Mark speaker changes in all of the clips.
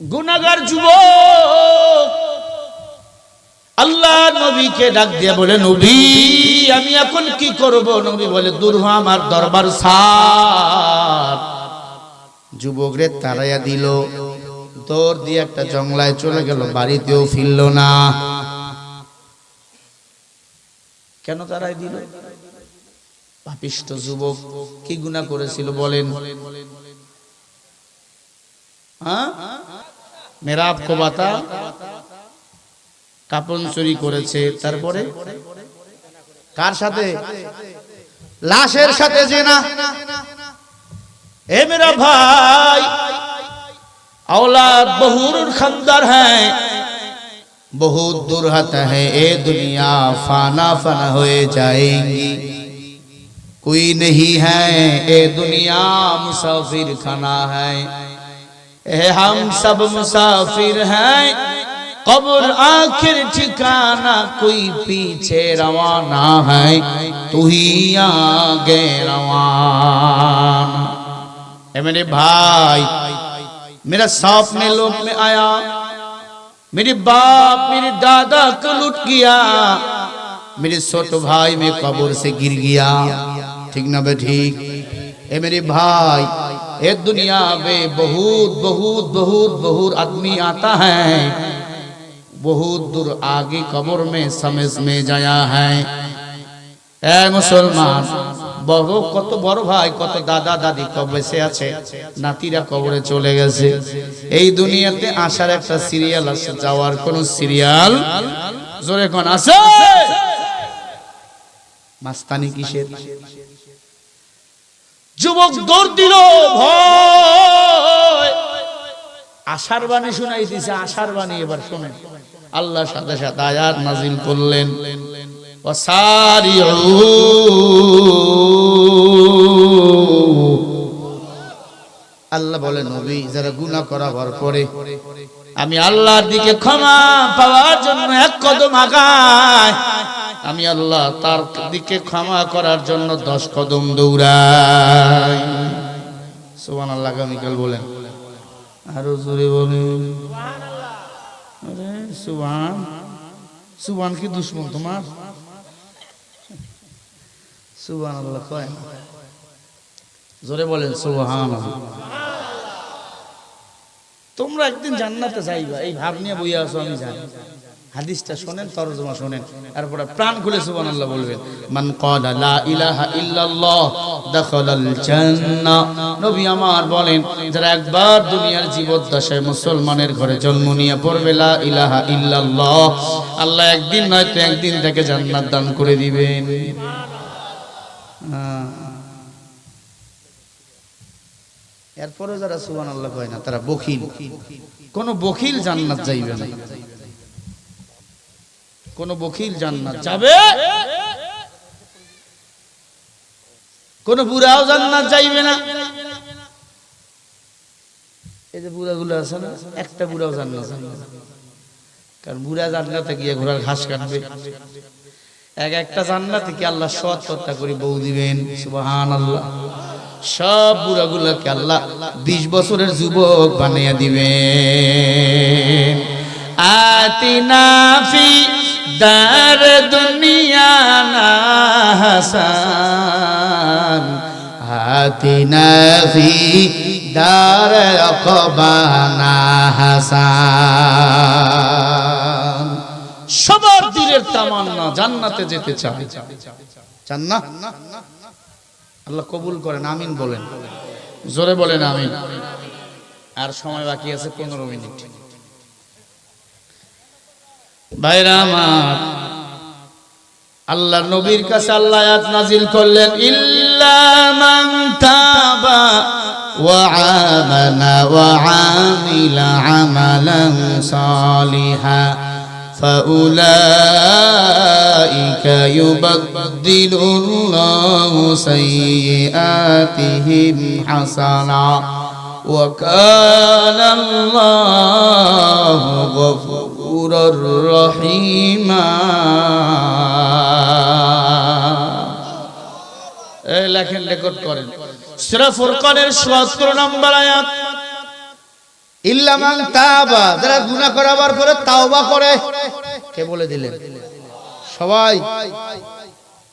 Speaker 1: গুনাগার যুবক। আল্লাহ নবীকে ডাক দিয়ে বলে, নবী, আমি এখন কি করব? নবী বলে দূর আমার দরবার সার। যুবক রে তারাইয়া দিল। দৌড় দিয়ে একটা জঙ্গলায় চলে গেল, বাড়িতেও ফিরল না। কেন তারাই দিল? পাপিষ্ট যুবক, কি গুনাহ করেছিল বলেন? হ্যাঁ? মেরা আপকো বাতা কাপন চুরি করেছে তারপরে কার সাথে লাশের সাথে যে না এ মেরা ভাই औलाद बहुत खंदर है बहुत दुरहत है ए दुनिया फाना फना हो जाएंगी कोई नहीं है ए दुनिया मुसाफिर खाना है اے ہم سب مسافر ہیں قبر آخر ٹھکانا کوئی پیچھے روانہ ہے تو ہی آگے روانہ اے میرے بھائی میرا سانپ نے لوگ میں آیا میرے باپ میرے دادا کو لٹ گیا میرے چھوٹ بھائی میں قبر سے گر گیا ٹھیک نہ بھائی ٹھیک ए मेरे भाई ये दुनिया में बहुत बहुत बहुत बहुत आदमी आता है बहुत दूर आगे कब्र में समझ में जाया है এ মুসলমান বড় কত বড় ভাই কত দাদা দাদি কবেসে আছে নাতিরা কবরে চলে গেছে এই দুনিয়াতে আসার একটা সিরিয়াল আছে যাওয়ার কোন সিরিয়াল জোরে কোন আছে মাস্তানি কিসের যুবক দৌড় দিল আশার বাণী শুনাই দিছে আশার বাণী এবার শুনে আল্লাহ সাথে সাথে আয়াত নাজিল করলেন। আল্লাহ বলে নবী, যারা গুনাহ করাবার পরে আমি আল্লাহর দিকে ক্ষমা পাওয়ার জন্য এক কদম আগায় আমি আল্লাহ তার দিকে ক্ষমা করার জন্য দশ কদম দৌড়াই। সুবান আল্লাহ আগামীকাল বলেন। আরও জোরে বলেন। আরে সুবান কি দুশ্মন তোমার? সুবান আল্লাহ কয়। জোরে বলেন সুবহান তোমরা একদিন জান্নাতে যাইবা, এই ভাব নিয়ে বইয়া আছো, আমি জানি। হাদিসটা শোনেন, তরজমা শোনেন তারপরে প্রাণ খুলে সুবহানাল্লাহ বলবেন, মান ক্বালা লা ইলাহা ইল্লাল্লাহ দাখালাল জান্নাহ নবী আমার বলেন, যারা একবার দুনিয়ার জীবদ্দশায় মুসলমানের ঘরে জন্ম নিয়ে পড়বে, লা ইলাহা ইল্লাল্লাহ, আল্লাহ একদিন নয়তো একদিন তাকে জান্নাত দান করে দিবেন। এরপরে যারা সুবান আল্লাহ কয় না, তারা বখিল। কোন বখিল জান্নাত যাইবে না। কোন বখিল জান্নাত। যাবে? কোন বুড়াও জান্নাত যাইবে না। এই যে বুড়াগুলো আছে না একটা বুড়াও জান্নাত। কারণ বুড়া জান্নাতে গিয়ে ঘোড়ার ঘাস কাটবে। এক একটা জান্নাতে কি আল্লাহ সৎ হত্যা করে বউ দিবেন? সুবহান আল্লাহ সব বুড়াগুলোকে আল্লাহ বিশ বছরের যুবক বানিয়ে দিবেন। ফি দার দুনিয়া না হাসান। আতিনা ফি দার অকবানা হাসান। সবার দিলের তামান্না জান্নাতে যেতে চায়। চান না? আল্লাহ কবুল করেন, আমিন বলেন। জোরে বলেন আমিন। আর সময় বাকি আছে পনেরো মিনিট। ভাইরা আমার আল্লাহ নবীর কাছে আল্লাহ আয়াত নাজিল করলেন ইল্লা মান তাবা ওয়া আমানা ওয়া আমিলা আমালান সালিহা فأولئك يبدل الله سيئاتهم حسنا وكان الله غفورا رحيما এই লেখেন রেকর্ড করেন সূরা ফুরকানের 77 নম্বর আয়াত ইল্লামান তাবা যারা গুনাহ করাবার পরে তাওবা করে কে বলে দিলেন সবাই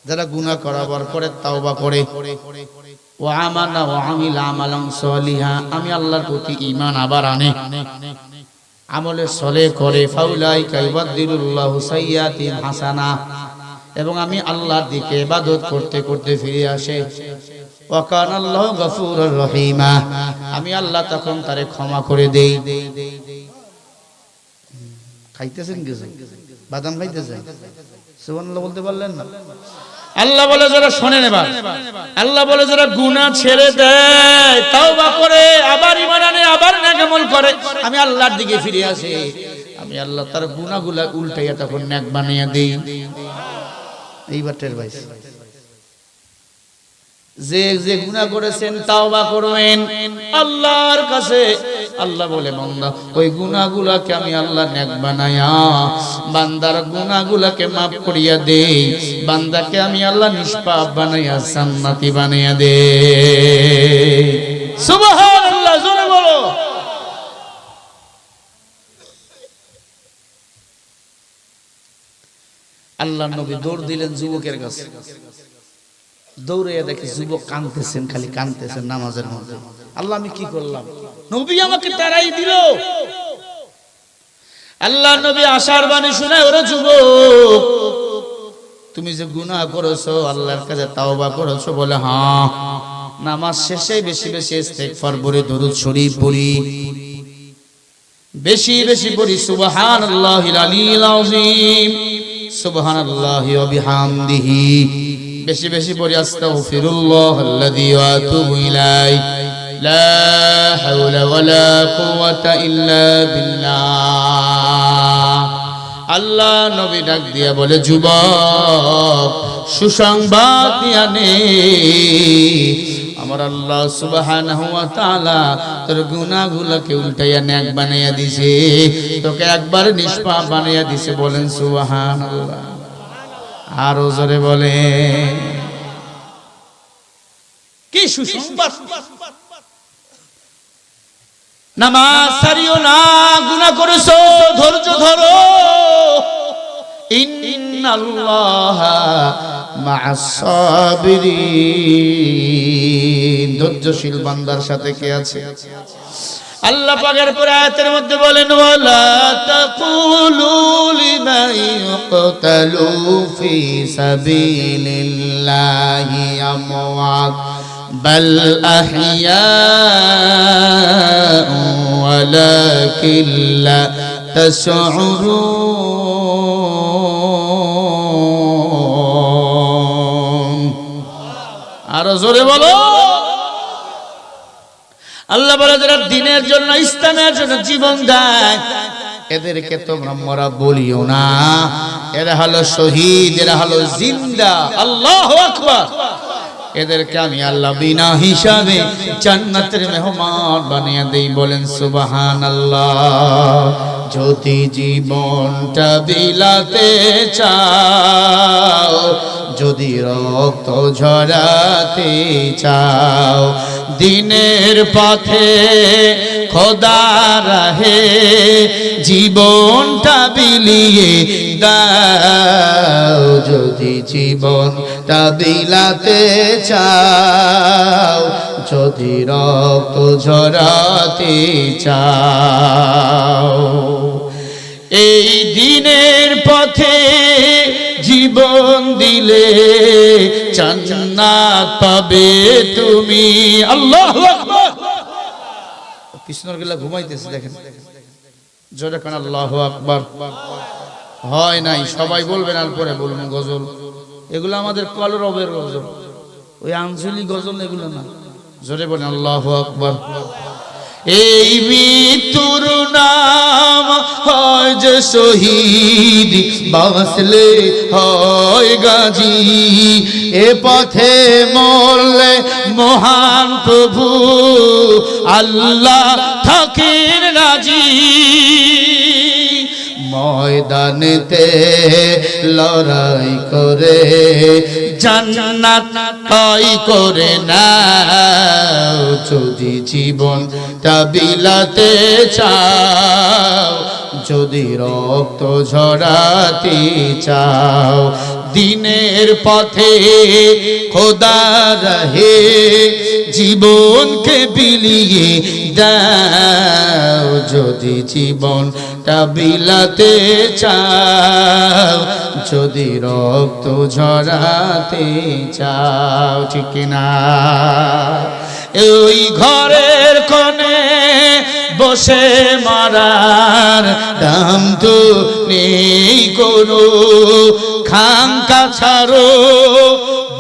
Speaker 1: যারা গুনাহ করাবার পরে তাওবা করে ও আমানা ও আমিল আমালান সলিহা, আমি আল্লাহর প্রতি ইমান আবার আনে। আমলে সলে করে ফাউলাই কাইবাদ্দিলুল্লাহু সাইয়াতিন হাসানা। এবং আমি আল্লাহর দিকে ইবাদত করতে করতে ফিরে আসে। ওয়াকান আল্লাহ গফুরুর রহিমা। আমি আল্লাহ তখন তারে ক্ষমা করে দেই। খাইতেছেন কিছু? বাদাম খাইতেছেন? সুবহানাল্লাহ বলতে পারলেন না? আল্লাহ বলে যারা শোনেন এবার। আল্লাহ বলে যারা গুনাহ ছেড়ে দেয়, তাওবা করে, আবার আনে, আবার নেকামল করে, আমি আল্লাহর দিকে ফিরে আসি। আমি আল্লাহ তার গুনাহগুলা উল্টাইয়া তখন নেক বানিয়ে দেই। এইবার টের পাইছি। যে যে গুনাহ করেছেন, তাওবা করবেন, আল্লাহর কাছে আল্লাহ বলে, বান্দা, ওই গুনাহগুলাকে আমি আল্লাহ নেক বানায়া, বান্দার গুনাহগুলাকে maaf করিয়া দেই বান্দাকে আমি আল্লাহ নিষ্পাপ বানাইয়া জান্নাতি বানাইয়া দে। সুবহানাল্লাহ, জোরে বলো। আল্লাহ নবী দৌড় দিলেন যুবকের কাছে। দৌড়ে দেখে যুবক কানতেছেন খালি কানতেছেন নামাজের মধ্যে। আল্লাহ আমি কি করলাম? নবী আমাকে তারাই দিল। আল্লাহ নবী আশার বাণী শুনে, ওরে যুবক, তুমি যে গুনাহ করেছ, আল্লাহর কাছে তাওবা করেছ বলে হ্যাঁ নামাজ শেষে বেশি বেশি ইস্তেগফার পড়ি, দরুদ শরীফ পড়ি। বেশি বেশি পড়ি, সুবহানাল্লাহিল আলিয়্যিল আযীম, সুবহানাল্লাহি ওয়া বিহামদিহি। বেশি বেশি পড়ি, আস্তাগফিরুল্লাহ আল্লাযী ওয়া ইলাইহি। লা হাওলা ওয়ালা কুওয়াতা ইল্লা বিল্লাহ আল্লাহ নবী ডাক দিয়া বলে, যুবক, সুসংবাদ দিয়া নে। আমার আল্লাহ সুবহানাহু ওয়া তাআলা তোর গুনাহগুলোকে উল্টাইয়া নেক বানাইয়া দিছে। তোকে একবার নিষ্পাপ বানাইয়া দিছে বলেন সুবহানাল্লাহ। আরও জোরে বলে কি সুসংবাদ? নামাজ সারিও না, গুনাহ করেছ, ধৈর্য ধরো। ইন্নাল্লাহা মা'আস সাবিরিন ধৈর্যশীল বান্দার সাথে কে আছে? আল্লাহ পাকের পরে আয়াতের মধ্যে বলেন, ওয়ালা তাকুলু লিমান ইউকতালু ফি সাবিলিল্লাহি আমওয়াত। بل أحياء ولكن لا تشعرون আরো জোরে বলো আল্লাহ বলে যারা দিনের জন্য ইসলামের জন্য জীবন দেয় এদেরকে তোমরা মরা বলিও না এরা হলো শহীদ এরা হলো জিন্দা আল্লাহ আকবার এদেরকে আমি আল্লাহ বিনা হিসাবে জান্নাতের মেহমান বানিয়ে দেই, বলেন সুবাহান আল্লাহ যদি জীবনটা বিলাতে চাও, যদি রক্ত ঝরাতে চাও দিনের পথে খোদা রাহে জীবনটা বিলিয়ে দাও, যদি জীবনটা বিলাতে চাও, যদি রক্ত ঝরাতে চাও। এই দিনের পথে জীবন দিলে জান্নাত পাবে তুমি। আল্লাহ কৃষ্ণর গেলা ঘুমাইতেছে, দেখেন। জোরে কান, আল্লাহ আকবার। হয় নাই, সবাই বলবেন আর পরে বলবেন গজল। এগুলো আমাদের কলরবের গজল। ওই আঞ্চলিক গজল এগুলো না। জোরে বলেন, আল্লাহ আকবার। এই মৃত্যুর নাম যে শহীদ বাসলে হয় গাজী। এ পথে মরলে মহান প্রভু, আল্লাহ থাকেন রাজি। ময়দানেতে লড়াই করে, জান্নাত তাই করে না যদি জীবন বিলাতে চাও, যদি রক্ত ঝরাতে চাও দিনের পথে খোদা রহে জীবনকে বিলিয়ে দাও, যদি জীবনটা বিলাতে চাও, যদি রক্ত ঝরাতে চাও, ঠিক না ওই ঘরের কনে বসে মারার দাম তো নেই কোনো খাঙ্কা ছাড়ো।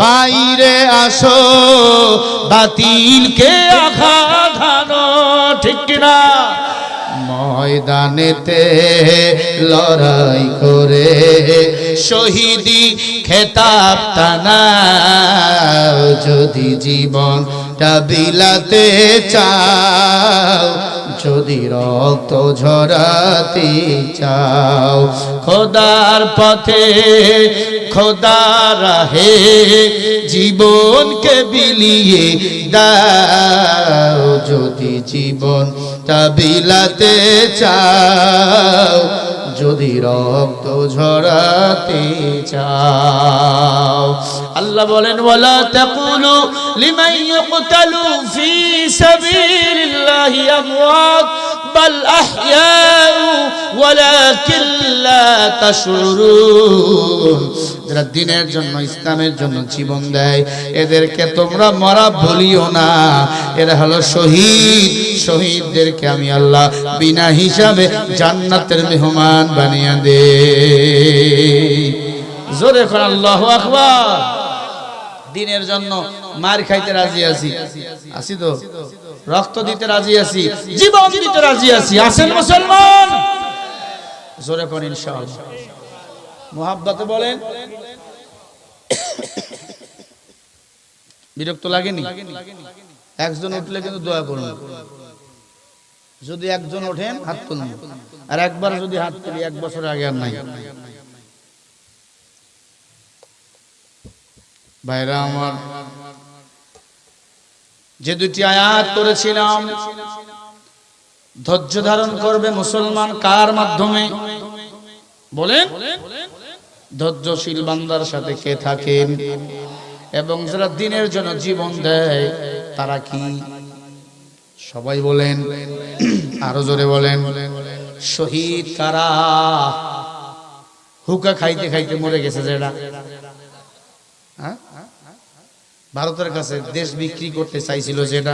Speaker 1: বাইরে আসো বাতিলকে আঘাত হানো ঠিক না ময়দানেতে লড়াই করে শহীদি খেতাব টানা যদি জীবন বিলাতে চাও, যদি রক্ত ঝরাতে চাও, খোদার পথে খোদা রাহে জীবনকে বিলিয়ে দাও, যদি জীবন বিলাতে চাও যদি রক্ত ঝরাতে চাও। আল্লাহ বলেন, ওয়ালা তাকুলু লিমান ইয়কতালু ফি সাবিলিল্লাহি আমওয়াত, বাল আহইয়াউ ওয়ালাকিন লা তাশউরুন। যারা দিনের জন্য, ইসলামের জন্য জীবন দেয়। এদেরকে তোমরা মরা বলিও না। এরা হলো শহীদ। শহীদদেরকে আমি আল্লাহ বিনা হিসাবে জান্নাতের মেহমান বানিয়ে দে জোরে কর, আল্লাহ আকবার। দিনের জন্য মার খাইতে রাজি আছি। আছি তো? রক্ত দিতে রাজি আছি। জীবন দিতে রাজি আছি। আছেন মুসলমান? জোরে কর, ইনশাআল্লাহ। মোহাব্বতে বলেন। বিরক্ত লাগেনি? একজন উঠলে কিন্তু দোয়া করুন। যদি একজন ওঠেন, হাত তুলুন। আর একবার যদি হাত তুলি, এক বছর আগে আর নাই। ভাইরা আমার, যে দুটি আয়াত করেছিলাম ধৈর্য ধারণ করবে মুসলমান কার মাধ্যমে? বলেন। ধৈর্যশীল বান্দার সাথে কে থাকেন? এবং যারা দিনের জন্য জীবন দেয়, তারা কি? সবাই বলেন, আরও জোরে বলেন, শহীদ কারা? হুকা খাইতে খাইতে মরে গেছে যেটা হ্যাঁ? ভারতের কাছে দেশ বিক্রি করতে চাইছিল যেটা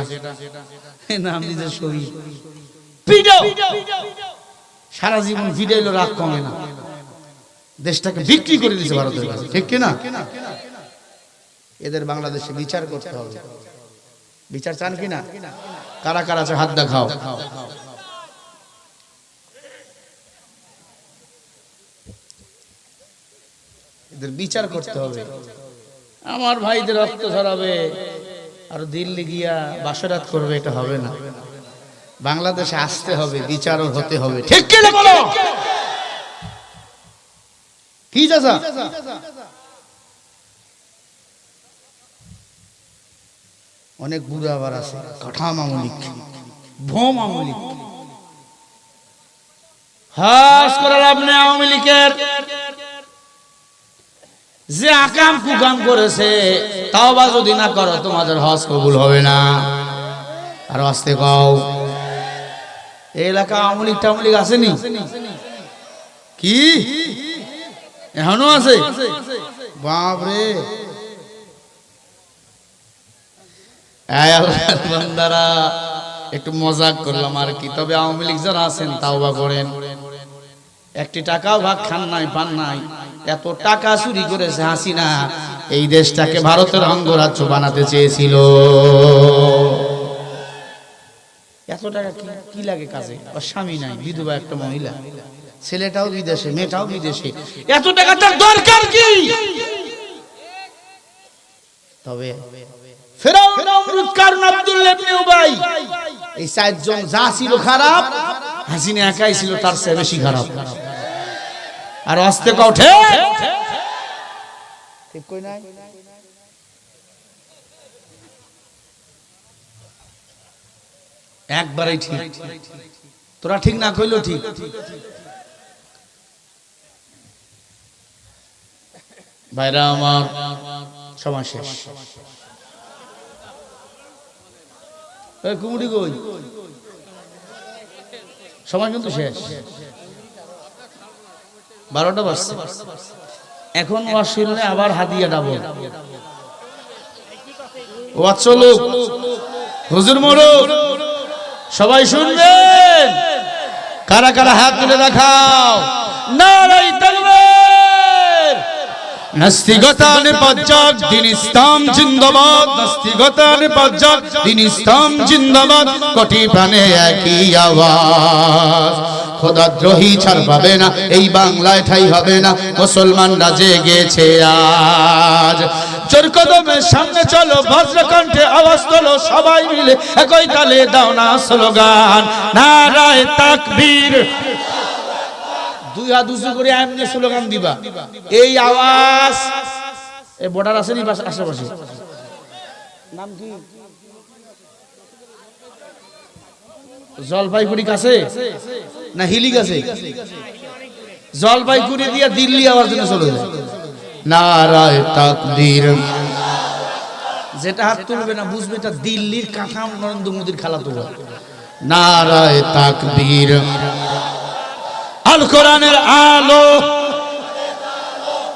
Speaker 1: নাম দিতে শহীদ। সারা জীবন ফিরাইলো রাগ কমে না। দেশটাকে বিক্রি করে দিয়েছে ভারতের কাছে ঠিক কিনা? এদের বাংলাদেশে বিচার করতে হবে। বিচার চান কিনা? কারা কারা আছে হাত দেখাও। এদের বিচার করতে হবে। আমার ভাইদের রক্ত ঝরাবে আর দিল্লি গিয়া বাসরাত করবে এটা হবে না। বাংলাদেশে আসতে হবে বিচারও হতে হবে। ঠিক কিনা বলো? কি চাচা? অনেক বুড়ো আবার আছে। কাঠা মামলিক। ভোম আমলিক হাস করার আপনি আওয়ামী লীগের। যে আকাম কুকাম করেছে, তাও বা যদি না করো, তোমাদের হজ কবুল হবে না। আর আসতে কও। এই এলাকা আওয়ামী লীগ টাওয়ামী লীগ আসেনি? কি? এখনও আছে? বাপরে। বান্দারা একটু মজাক করলাম আর কি। তবে আওয়ামী লীগ যারা আছেন তাও বা করেন। একটি টাকাও ভাগ খান নাই পান নাই। এত টাকা চুরি করেছে হাসিনা। এই দেশটাকে ভারতের অঙ্গরাজ্য বানাতে চেয়েছিল। এত টাকা কি কি লাগে কাজে? স্বামী নাই বিধবা একটা মহিলা। ছেলেটাও বিদেশে মেয়েটাও বিদেশে। এত টাকা তার দরকার কি? তবে ফেরাউন নমরুদ কারণ আব্দুল্লাহ ইবনে উবাই। এই চারজন যা ছিল খারাপ হাসিনা একাই ছিল তার চেয়ে বেশি খারাপ। আর আস্তে কঠে। ঠিক কই নাই? একবারেই ঠিক। তোরা ঠিক না কইলো ঠিক। ভাইরা আমার, সময় শেষ। কুমুটি কই? সময় কিন্তু শেষ। বারোটা বাজছে। এখন ওয়াজ শুনলে আবার হাদিয়া ওয়াজ চলুক। হুজুর মরুক। সবাই শুনবেন। কারা কারা হাত তুলে দেখাও। না নাস্তিকতা নিপজ্জক দিন ইসলাম জিন্দাবাদ। নাস্তিকতা নিপজ্জক দিন ইসলাম জিন্দাবাদ। কোটি প্রাণে একই আওয়াজ। খোদাদ্রোহী ছাড় পাবে না এই বাংলায় ঠাই হবে না মুসলমানরা জেগেছে আজ। জোর কদমের সামনে চলো বজ্রকণ্ঠে আওয়াজ তোলো সবাই মিলে একই তালে দাও না স্লোগান। নারায় তাকবীর দুই হাত উঁচু করে এমনি স্লোগান দিবা। এই আওয়াজ। বর্ডার আছে নি পাশে- আশেপাশে? নাম কি? জলপাইগুড়ি কাছে? না হিলি কাছে? জলপাইগুড়ি দিয়ে দিল্লি আওয়ার জন্য চলে যায়। নারায় তাকবীর যেটা হাত তুলবে না বুঝবে এটা দিল্লির কাঁথা নরেন্দ্র মোদীর খেলা তুলবে নারায় তাকবীর আল কোরআনের আলো।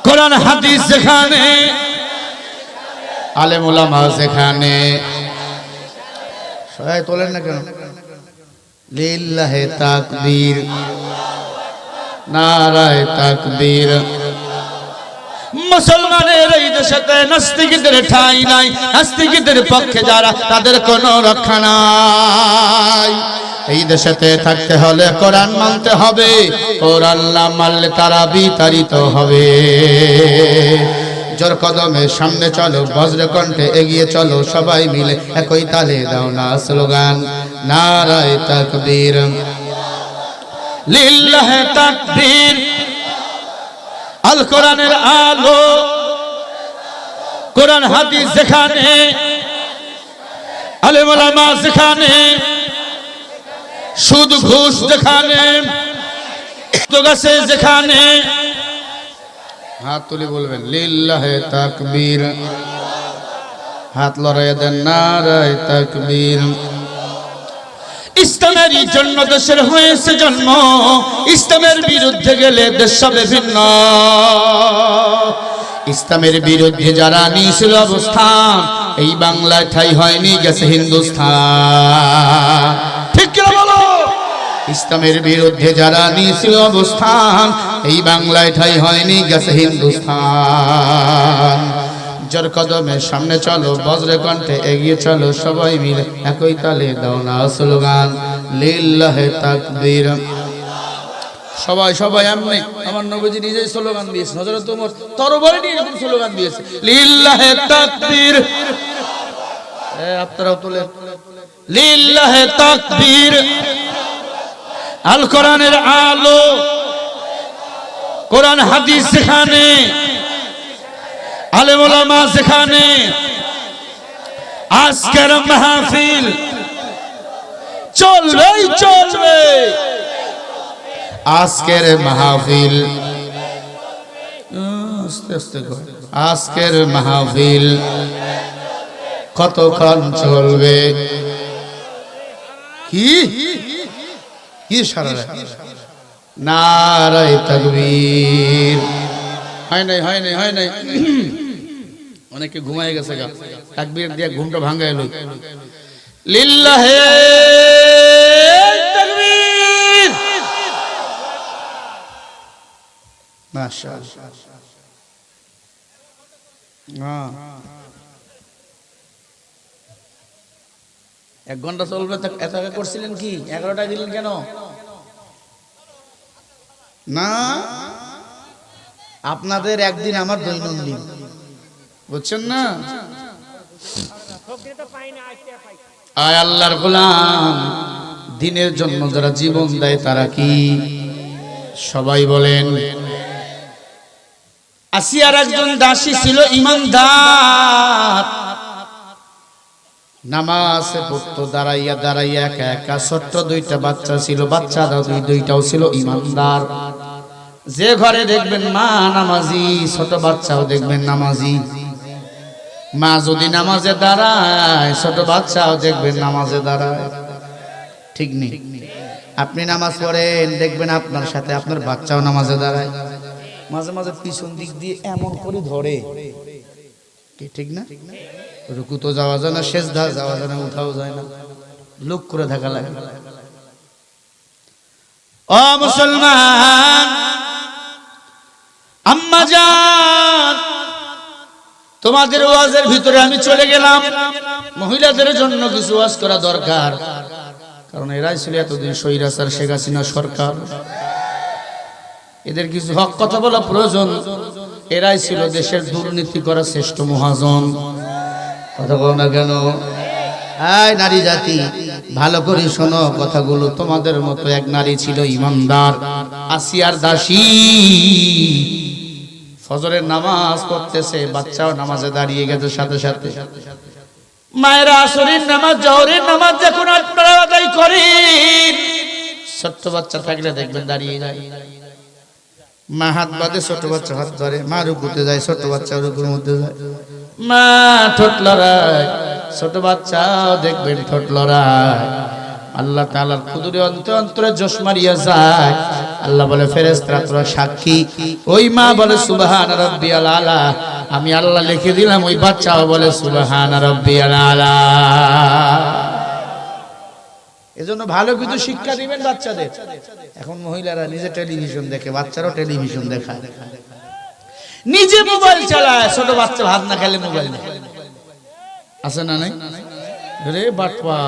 Speaker 1: কোরআন হাদিস যেখানে আলেম ওলামা যেখানে। সবাই তোলেন না কেন? লিল্লাহে তাকবীর নারায় তাকবীর। মুসলমানের এই দেশেতে নাস্তিকদের ঠাঁই নাই নাস্তিকদের পক্ষে যারা তাদের কোনো রক্ষা নাই। এই দেশেতে থাকতে হলে কোরআন মানতে হবে। কোরআন না মানলে তারা বিতাড়িত হবে। জোর কদমে সামনে চলো, বজ্রকণ্ঠে এগিয়ে চলো, সবাই মিলে একই তালে দাও না স্লোগান। নারায় তাকবীর। লিল্লাহে তাকবীর। আল কোরআনের আলো। কোরআন হাদিস যেখানে আলেম ওলামা যেখানে। সুদ ঘুষ যেখানে গাছে যেখানে। হাত তুলে বলবেন লিল্লাহে তাকবীর। হাত লড়াই দেন নারায় তাকবীর। ইসলামের জন্য দেশের হয়েছে জন্ম ইসলামের বিরুদ্ধে গেলে দেশ হবে ভিন্ন। ইসলামের বিরুদ্ধে যারা নিয়েছিল অবস্থান এই বাংলায় ঠাই হয়নি গেছে হিন্দুস্থান। ইসলামের বিরুদ্ধে যারা নিয়েছিল অবস্থান, এই বাংলায় ঠাই হয়নি গেছে হিন্দুস্থান। জোর কদমের সামনে চলো, বজ্রে কণ্ঠে এগিয়ে চলো, সবাই মিলে একই তালে দাও না স্লোগান, লিল্লাহে তাকবীর। সবাই সবাই এমনি আমার নবীজি নিজেই স্লোগান দিয়েছে নজরে তোমার তরবারি নিয়ে এরকম স্লোগান দিয়েছে, লিল্লাহে তাকবীর। আপনারাও তোলেন। লিল্লাহে তাকবীর। আল কোরআনের আলো। কোরআন, হাদিস যেখানে আলেম যেখানে, আজকের মাহফিল চলবেই চলবে। আজকের মাহফিল। আজকের মাহফিল কতক্ষণ চলবে? কি? কি সারা? নারায় তাকবীর। হয় নাই হয় নাই হয় নাই। অনেকে ঘুমায় গেছে গা। তাকবীর দিয়ে ঘুমটা ভাঙা এলো লিল্লাহে তাকবীর। মাশাআল্লাহ। হ্যাঁ। এক ঘণ্টা চলবে এত আগে করছিলেন কি? এগারোটা দিলেন কেন? না। আপনাদের একদিন আমার দৈনন্দিন। বুঝছেন না? আয় আল্লাহর গোলাম দিনের জন্য যারা জীবন দেয় তারা কি? সবাই বলেন আসিয়ার একজন দাসী ছিল ইমানদার। নামাজে পড়তো দাঁড়াইয়া দাঁড়াইয়া একা একা ছোট্ট দুইটা বাচ্চা ছিল, বাচ্চা দুই, দুইটাও ছিল ইমানদার। যে ঘরে দেখবেন মা নামাজি, ছোট বাচ্চাও দেখবেন নামাজি। মা যদি নামাজে দাঁড়ায়, ছোট বাচ্চাও দেখবেন নামাজে দাঁড়ায়। ঠিক নেই। আপনি নামাজ পড়েন, দেখবেন আপনার সাথে আপনার বাচ্চাও নামাজে দাঁড়ায়। মাঝে মাঝে পিছন দিক দিয়ে এমন করে ধরে। ঠিক না? রুকু তো যাওয়া যায় না শেষ ধা যাওয়া যায় না, উঠাও যায় না। লোক করে থাকা লাগে। ও মুসলমান, আম্মা যান তোমাদের ওয়াজের ভিতরে আমি চলে গেলাম। মহিলাদের জন্য কিছু ওয়াজ করা দরকার। কারণ এরাই ছিল এতদিন সৈরাসার শেখ হাসিনা সরকার। এদের কিছু হক কথা বলা প্রয়োজন। এরাই ছিল দেশের দুর্নীতি করা শ্রেষ্ঠ মহাজন। কথা বল না কেন? এই নারী জাতি, ভালো করে শোনো কথাগুলো। তোমাদের মতো এক নারী ছিল ইমানদার, আসিয়ার দাসী। ফজরের নামাজ পড়তেছে, বাচ্চাও নামাজে দাঁড়িয়ে গেছে সাথে সাথে। মায়েরা আসরের নামাজ, জহরের নামাজ যখন আপনারা আদায় করেন, ছোট্ট বাচ্চা থাকলে দেখবেন দাঁড়িয়ে যায়। মা হাত বাঁধে, ছোট বাচ্চা হাত ধরে মা রুকুতে যায়, ছোট বাচ্চা রুকুর মধ্যে যায়। মা ঠোঁট লড়ায়, ছোট বাচ্চাও দেখবেন ঠোঁট লড়ায়। আল্লাহ তাআলার কুদুরে অন্ত অন্তরে জোশ মারিয়া যায়। আল্লাহ বলে, ফেরেশতারা তোরা সাক্ষী। ওই মা বলে, সুবহান রাব্বিয়াল আলা। আমি আল্লাহ লিখে দিলাম, ওই বাচ্চাও বলে, সুবহান রাব্বিয়াল আলা। এজন্য ভালো কিছু শিক্ষা দিবেন বাচ্চাদের। এখন মহিলারা নিজে টেলিভিশন দেখে, বাচ্চারাও টেলিভিশন দেখায়। নিজে মোবাইল চালায়, ছোট বাচ্চা ভাত না খেলে মোবাইল আছে না নাই? রে বাটপা।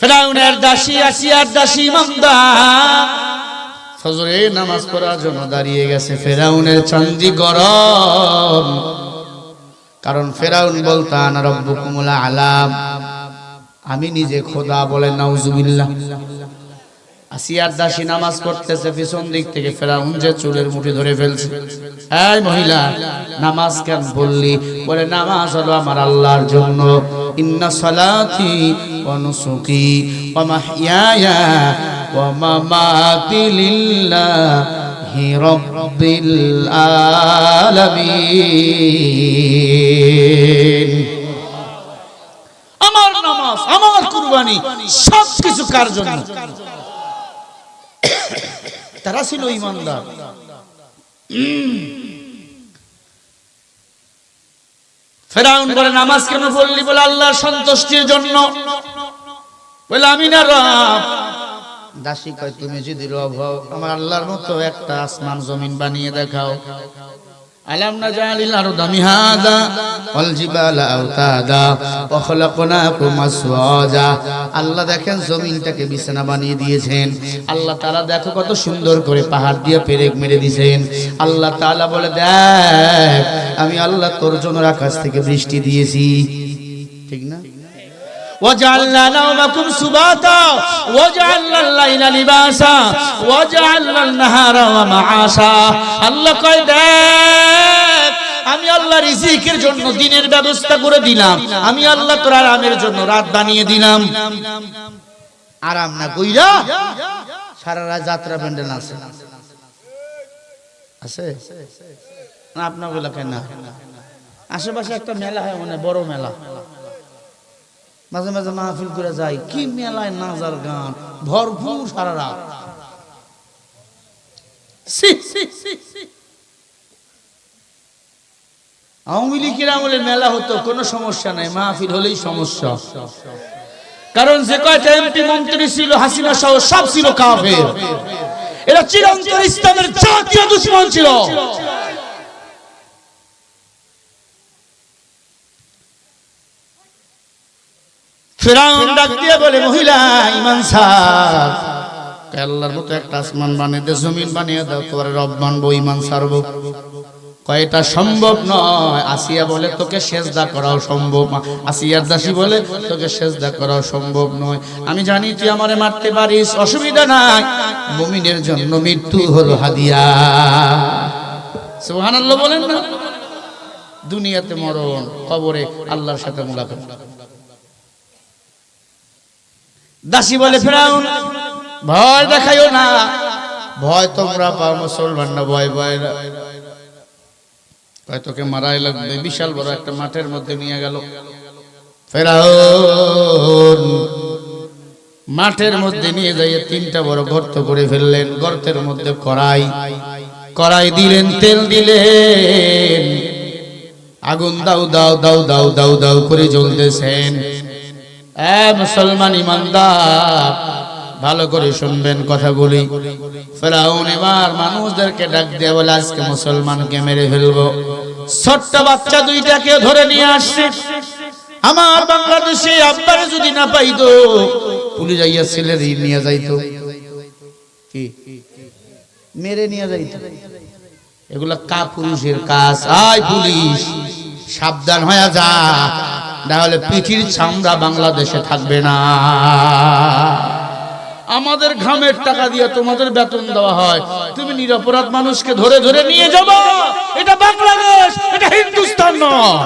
Speaker 1: ফেরাউনের দাসী, আসিয়ার দাসী ইমামদা ফজরে নামাজ পড়ার জন্য দাঁড়িয়ে গেছে। ফেরাউনের চান্দি গরম। কারণ ফেরাউন বলতান, রব্বুকুমুল আলাম। আমি নিজে খোদা বলে, নাউজুবিল্লাহ। আসিয়ার দাসী নামাজ পড়তেছে, পিছন দিক থেকে ফেরাউন যে চুলের মুঠি ধরে ফেলছে। এই মহিলা, নামাজ কেন বললি বলে নামাজ হলো আমার আল্লাহর জন্য। ইন্না সালাতি ওয়া নুসুকি ওয়া মাহইয়ায়া রাব্বিল আলামিন। আমার নামাজ, আমার কুরবানি কার জন্য? তারা ছিল ইমানদার। ফেরাউন বলে, নামাজ কেন বললি বলে আল্লাহর সন্তুষ্টির জন্য। বলে আমি না রব। দাসী কয়, তুমি যদি রব হও, আমার আল্লাহর মতো একটা আসমান জমিন বানিয়ে দেখাও। আল্লাহ দেখেন জমিনটাকে বিছানা বানিয়ে দিয়েছেন। আল্লাহ তাআলা দেখো কত সুন্দর করে পাহাড় দিয়ে পেরেক মেরে দিয়েছেন। আল্লাহ তাআলা বলে, দেখ, আমি আল্লাহ তোর জন্য আকাশ থেকে বৃষ্টি দিয়েছি। ঠিক না? وجعلنا نومكم سباتا وجعلنا الليل لباسا وجعلنا النهار ومعاشا আল্লাহ কয় দেখ আমি আল্লাহ রিজিকের জন্য দিনের ব্যবস্থা করে দিলাম আমি আল্লাহ তোর আরামের জন্য রাত বানিয়ে দিলাম আরাম না কইরা সারা রাত যাত্রা প্যান্ডেল আছে আছে না আপনার বলে কেন আশেপাশে একটা মেলা হয় মানে বড় মেলা মাঝে মাঝে মাহফিল করে যাই। কি মেলায় নাজার গান। ভরপুর সারা রাত। আওয়ামী লীগের আমলে মেলা হতো, কোনো সমস্যা নাই, মাহফিল হলেই সমস্যা। কারণ যে কয়টা এমপি মন্ত্রী ছিল, হাসিনা সহ সব ছিল কাফের। এরা চিরন্তন ইসলামের জাতীয় দুশ্মন ছিল। ফেরাউন ডাক দিয়ে বলে মহিলা ইমান সার আল্লাহর মতো একটা আসমান বানিয়ে দে জমিন বানিয়ে দাও তোমার রব মানবো ইমান সারবো। কয়টা সম্ভব নয় আসিয়া বলে তোকে সেজদা করাও সম্ভব আসিয়ার দাসী বলে তোকে সেজদা করাও সম্ভব নয়। আমি জানি তুই আমারে মারতে পারিস অসুবিধা নাই। মুমিনের জন্য মৃত্যু হলো হাদিয়া। সুবহানাল্লাহ বলেন না দুনিয়াতে মরণ কবরে আল্লাহর সাথে মুলাকাত। দাসী বলে ফেরাউন, ভয় দেখাইও না। ভয় তোমরা পাও মুসলমান না, ভয় ভয় না কয় তোকে মারাই লাগবে, বিশাল বড় একটা মাঠের মধ্যে নিয়ে গেল। ফেরাউন মাঠের মধ্যে নিয়ে যাইয়ে তিনটা বড় গর্ত করে ফেললেন। গর্তের মধ্যে কড়াই কড়াই দিলেন, তেল দিলেন। আগুন দাও দাও দাও দাও দাও দাও করে জ্বলতেছেন। এ মুসলমান ইমানদার, ভালো করে শুনবেন কথাগুলি। ফেরাউন এবার মানুষদেরকে ডাক দিয়ে বলে, আজকে মুসলমানকে মেরে ফেলব। ছোট্ট বাচ্চা দুইটাকে ধরে নিয়ে আসছে। আমার বাংলাদেশে আব্বারে যদি না পাইতো, পুলিশ যাইয়া ছেলের নিয়ে যাইতো। কি? মেরে নিয়ে যাইতো। এগুলা কা পুরুষের কাজ? আয় পুলিশ, সাবধান হয়ে যা। তাহলে পিঠির চামড়া বাংলাদেশে থাকবে না। আমাদের ঘামের টাকা দিয়ে তোমাদের বেতন দেওয়া হয়। তুমি নিরপরাধ মানুষকে ধরে ধরে নিয়ে যাব। এটা বাংলাদেশ, এটা হিন্দুস্তান নয়।